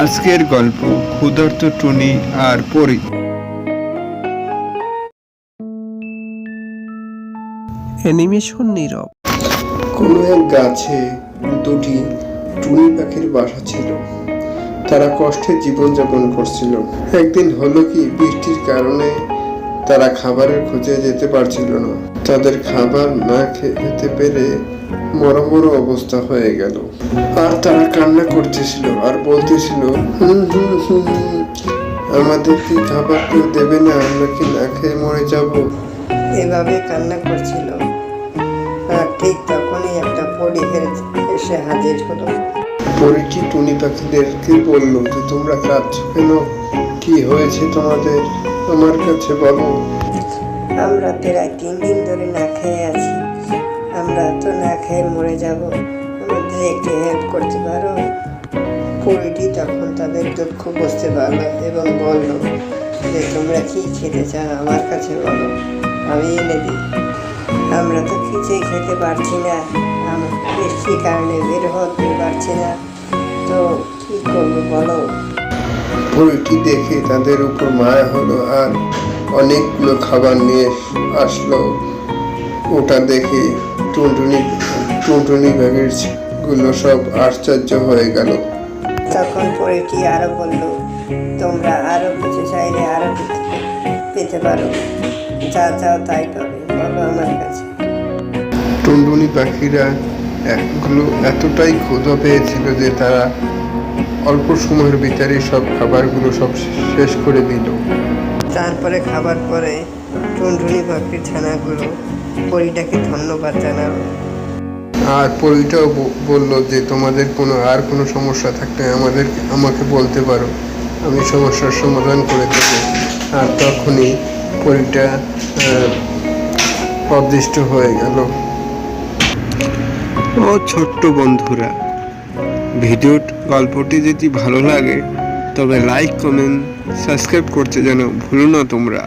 আজকের গল্প ক্ষুধার্ত টুনি আর পরি। অ্যানিমেশন নীরব। কোনো এক গাছে দুটি টুনি পাখির বাসা ছিল। তারা কষ্টে জীবনযাপন করছিল। একদিন হলো কি বৃষ্টির কারণে তারা খাবারের খুঁজে যেতে পারছিল না। তাদের খাবার না খেতে পেরে মরো মরো অবস্থা হয়ে গেল। আর তারা কান্না করতেছিল আর বলতেছিল হুম হুম হুম আমাদের কি খাবার কেউ দেবে না? আমরা কি না খেয়ে মরে যাব? এভাবে কান্না করছিল। আর ঠিক তখনই একটা পরি এসে হাজির হলো। পরীটি টুনি পাখিদেরকে বলল যে তোমরা কাঁদছো কেন? কি হয়েছে তোমাদের? আমার কাছে বলো। আমরা প্রায় তিন দিন ধরে না খেয়ে আছি। আমরা তো না খেয়ে মরে যাব। আমাদের একটু হেল্প করতে পারো? পরিটি তখন তাদের দুঃখ বুঝতে পারল এবং বলল যে, তোমরা কী খেতে চাও? আমার কাছে বলো। আমি এনে দিই। আমরা তো কিছুই খেতে পারছি না। বৃষ্টির কারণে বের হতে পারছি না। তো কী করব বলো? পরীটি দেখে তাদের উপর মায়া হলো আর অনেকগুলো খাবার নিয়ে আসলো। ওটা দেখে টুনটুনি টুনটুনি ব্যাগেরগুলো সব আশ্চর্য হয়ে গেল। তখন পরিটি আরও বলল তোমরা আরও কিছু চাইলে আরও পেতে- পারো। যা চাও তাই করে বলো আমার কাছে। টুনটুনি পাখিরা একগুলো এতটাই ক্ষুধা পেয়েছিল যে তারা অল্প সময়ের ভিতরে সব খাবারগুলো সব শেষ করে দিল। তারপরে খাবার পরে টুনটুনি পাখির ছানাগুলো পরিটাকে ধন্যবাদ জানালো। আর পরিটাও ব- বলল যে তোমাদের কোনো আর কোনো সমস্যা থাকলে আমাদের আমাকে বলতে পারো। আমি সমস্যার সমাধান করে দেবো। আর তখনই পরিটা অদৃষ্ট হয়ে গেল। ও ছোট্ট বন্ধুরা ভিডিও গল্পটি যদি ভালো লাগে তবে লাইক কমেন্ট সাবস্ক্রাইব করতে যেন ভুলো না তোমরা।